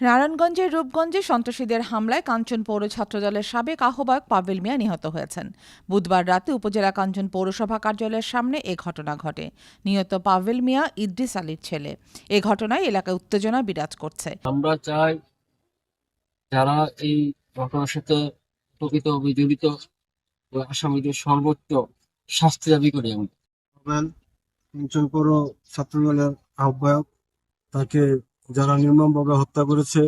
নারায়ণগঞ্জের রূপগঞ্জে সন্ত্রাসীদের হামলায় কাঞ্চন পৌর ছাত্রদলের সাবেক আহ্বায়ক পাভেল মিয়া নিহত হয়েছেন। বুধবার রাতে উপজেলা কাঞ্চন পৌরসভা কার্যালয়ের সামনে এ ঘটনা ঘটে। নিহত পাভেল মিয়া ইদ্রিস আলীর ছেলে। এ ঘটনায় এলাকায় উত্তেজনা বিরাজ করছে। আমরা চাই যারা এই ঘটনার সাথে প্রকৃতভাবে জড়িত আসামিদের সর্বোচ্চ শাস্তি দাবি করি আমি নোবেল অঞ্চল পৌর ছাত্রদলের আহ্বায়ক তাকে যারা নির্মমভাবে হত্যা করেছে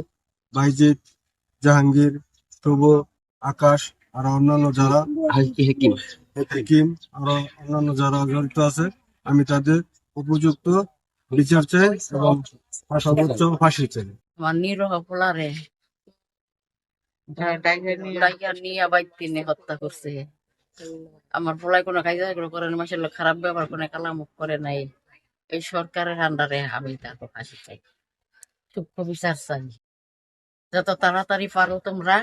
বাইজিৎ জাহাঙ্গীর শুভ আকাশ আর অন্যান্য যারা হাকিম? আরও অন্যান্য যারা জড়িত আছে আমি তাদের উপযুক্ত বিচার চাই এবং সর্বোচ্চ ফাঁসি চাই। আমার নিরহ পোলারে নিয়ে হত্যা করছে। আমার কোনো কাজ করে না মাসের খারাপ ব্যবহার করে কালামুখ করে নাই। এই সরকারের আন্ডারে আমি তাকে ফাঁসি চাই। সূক্ষ্ম বিচার চাই। যত তাড়াতাড়ি পারো তোমরা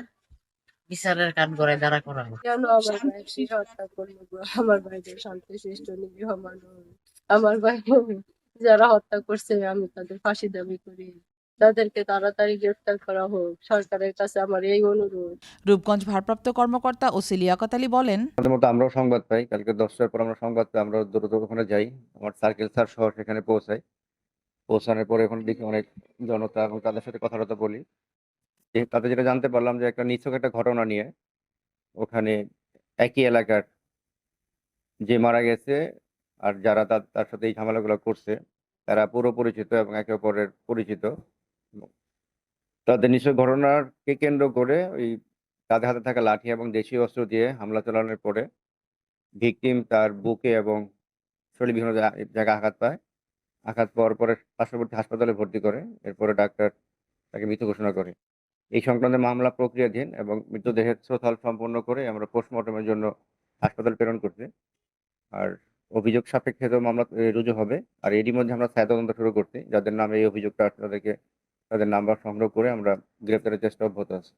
বিচারের কাঠ গড়ে দাঁড়া করাবো কেন আমার ভাইকে করল গো? আমার ভাই যে শান্তিশিষ্ট নিরীহ মানুষ? আমার ভাই যারা হত্যা করছে আমি তাদের ফাঁসি দাবি করি। তাদেরকে তাড়াতাড়ি গ্রেফতার করা হোক। সরকারের কাছে আমার এই অনুরোধ। রূপগঞ্জ ভারপ্রাপ্ত কর্মকর্তা ওসি লিয়াকত আলী বলেন আমাদের মতো আমরাও সংবাদ পাই। কালকে দশটার পর আমরা সংবাদ পাই। আমরা দ্রুত ওখানে যাই। আমার সার্কেল স্যার সহ সেখানে পৌঁছাই। পৌঁছানোর পরে ওখানে দেখি অনেক জনতা এবং তাদের সাথে কথাবার্তা বলি। তাতে যেটা জানতে পারলাম যে একটা নিছক একটা ঘটনা নিয়ে ওখানে একই এলাকার যে মারা গেছে আর যারা তার তার সাথে এই ঝামেলাগুলো করছে, তারা পুরো পরিচিত এবং একে অপরের পরিচিত। তাদের নিশ্চয় ঘটনাকে কেন্দ্র করে ওই তাদের হাতে থাকা লাঠি এবং দেশীয় অস্ত্র দিয়ে হামলা চালানোর পরে ভিকটিম তার বুকে এবং শরীরে বিভিন্ন জায়গায় আঘাত পায়। আঘাত পাওয়ার পরে পার্শ্ববর্তী হাসপাতালে ভর্তি করে, এরপরে ডাক্তার তাকে মৃত ঘোষণা করে। এই সংক্রান্ত মামলা প্রক্রিয়াধীন এবং মৃতদেহের শ্রোথাল সম্পন্ন করে আমরা পোস্টমর্টমের জন্য হাসপাতাল প্রেরণ করছি। আর অভিযোগ সাপেক্ষে তো মামলা রুজু হবে। আর এরই মধ্যে আমরা ছায়া তদন্ত শুরু করছি। যাদের নামে এই অভিযোগটা তাদেরকে, তাদের নাম্বার সংগ্রহ করে আমরা গ্রেপ্তারের চেষ্টা অব্যাহত আছে।